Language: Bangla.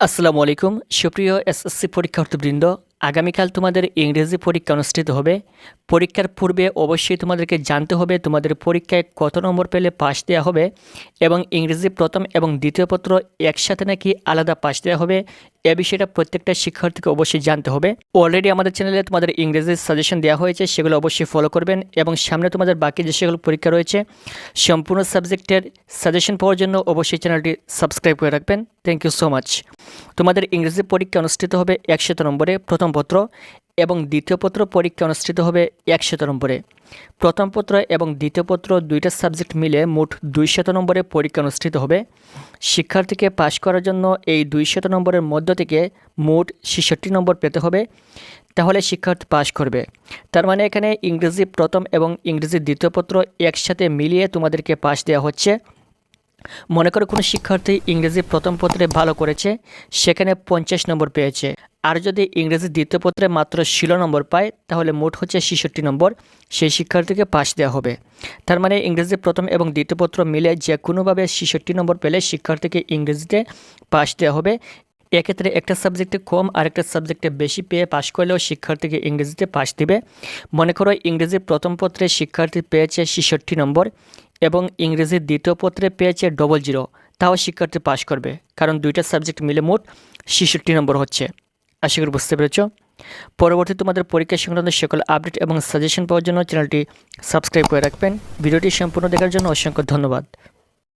আসসালামু আলাইকুম। সুপ্রিয় এসএসসি পরীক্ষার্থীবৃন্দ, আগামীকাল তোমাদের ইংরেজি পরীক্ষা অনুষ্ঠিত হবে। পরীক্ষার পূর্বে অবশ্যই তোমাদেরকে জানতে হবে তোমাদের পরীক্ষায় কত নম্বর পেলে পাশ দেওয়া হবে এবং ইংরেজি প্রথম এবং দ্বিতীয় পত্র একসাথে নাকি আলাদা পাশ দেওয়া হবে এ বিষয়টা প্রত্যেকটা শিক্ষার্থীকে অবশ্যই জানতে হবে। অলরেডি আমাদের চ্যানেলে তোমাদের ইংরেজি সাজেশন দেওয়া হয়েছে, সেগুলো অবশ্যই ফলো করবেন এবং সামনে তোমাদের বাকি যে সেগুলো পরীক্ষা রয়েছে, সম্পূর্ণ সাবজেক্টের সাজেশন পাওয়ার জন্য অবশ্যই চ্যানেলটি সাবস্ক্রাইব করে রাখবেন। থ্যাংক ইউ সো মাচ তোমাদের ইংরেজি পরীক্ষা অনুষ্ঠিত হবে একশত নম্বরে প্রথম পত্র। এবং দ্বিতীয় পত্র পরীক্ষা অনুষ্ঠিত হবে একশত নম্বরে। প্রথম পত্র এবং দ্বিতীয় পত্র দুইটা সাবজেক্ট মিলে মোট দুইশত নম্বরে পরীক্ষা অনুষ্ঠিত হবে। শিক্ষার্থীকে পাশ করার জন্য এই দুইশত নম্বরের মধ্য থেকে মোট ছেষট্টি নম্বর পেতে হবে। তাহলে শিক্ষার্থী পাশ করবে। তার মানে এখানে ইংরেজি প্রথম এবং ইংরেজি দ্বিতীয় পত্র একসাথে মিলিয়ে তোমাদেরকে পাশ দেওয়া হচ্ছে। মনে করো কোনো শিক্ষার্থী ইংরেজি প্রথম পত্রে ভালো করেছে, সেখানে পঞ্চাশ নম্বর পেয়েছে। আর যদি ইংরেজি দ্বিতীয় পত্রে মাত্র ষোলো নম্বর পায়, তাহলে মোট হচ্ছে ছেষট্টি নম্বর। সেই শিক্ষার্থীকে পাশ দেওয়া হবে। তার মানে ইংরেজি প্রথম এবং দ্বিতীয় পত্র মিলে যে কোনোভাবে ছেষট্টি নম্বর পেলে শিক্ষার্থীকে ইংরেজিতে পাশ দেওয়া হবে। এক্ষেত্রে একটা সাবজেক্টে কম আর একটা সাবজেক্টে বেশি পেয়ে পাশ করলেও শিক্ষার্থীকে ইংরেজিতে পাশ দিবে। মনে করো ইংরেজি প্রথম পত্রে শিক্ষার্থী পেয়েছে ছেষট্টি নম্বর এবং ইংরেজির দ্বিতীয় পত্রে পেয়েছে ডবল জিরো তাও শিক্ষার্থী পাশ করবে। কারণ দুইটা সাবজেক্ট মিলে মোট ছেষট্টি নম্বর হচ্ছে। আশা করি বুঝতে পেরেছ। পরবর্তী তোমাদের পরীক্ষা সংক্রান্ত সকল আপডেট এবং সাজেশন পাওয়ার জন্য চ্যানেলটি সাবস্ক্রাইব করে রাখবেন। ভিডিওটি সম্পূর্ণ দেখার জন্য অসংখ্য ধন্যবাদ।